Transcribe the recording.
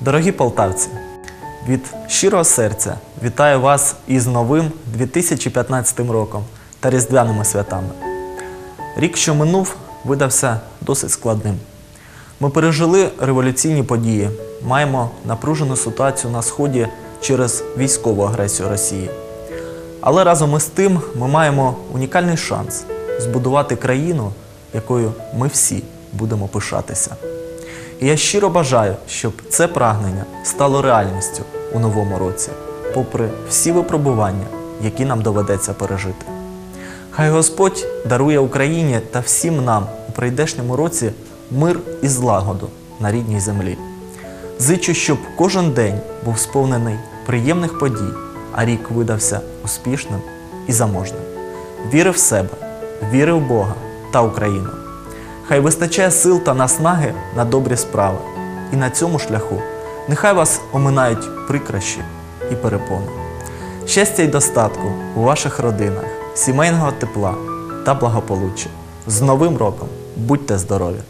Дорогі полтавці, від щирого серця вітаю вас із новим 2015 роком та різдвяними святами. Рік, що минув, видався досить складним. Ми пережили революційні події, маємо напружену ситуацію на Сході через військову агресію Росії. Але разом із тим ми маємо унікальний шанс збудувати країну, якою ми всі будемо пишатися. І я щиро бажаю, щоб це прагнення стало реальністю у новому році, попри всі випробування, які нам доведеться пережити. Хай Господь дарує Україні та всім нам у прийдешньому році мир і злагоду на рідній землі. Зичу, щоб кожен день був сповнений приємних подій, а рік видався успішним і заможним. Віри в себе, віри в Бога та Україну. Хай вистачає сил та наснаги на добрі справи. І на цьому шляху нехай вас оминають прикращі і перепони. Щастя й достатку у ваших родинах, сімейного тепла та благополуччя. З Новим роком! Будьте здорові!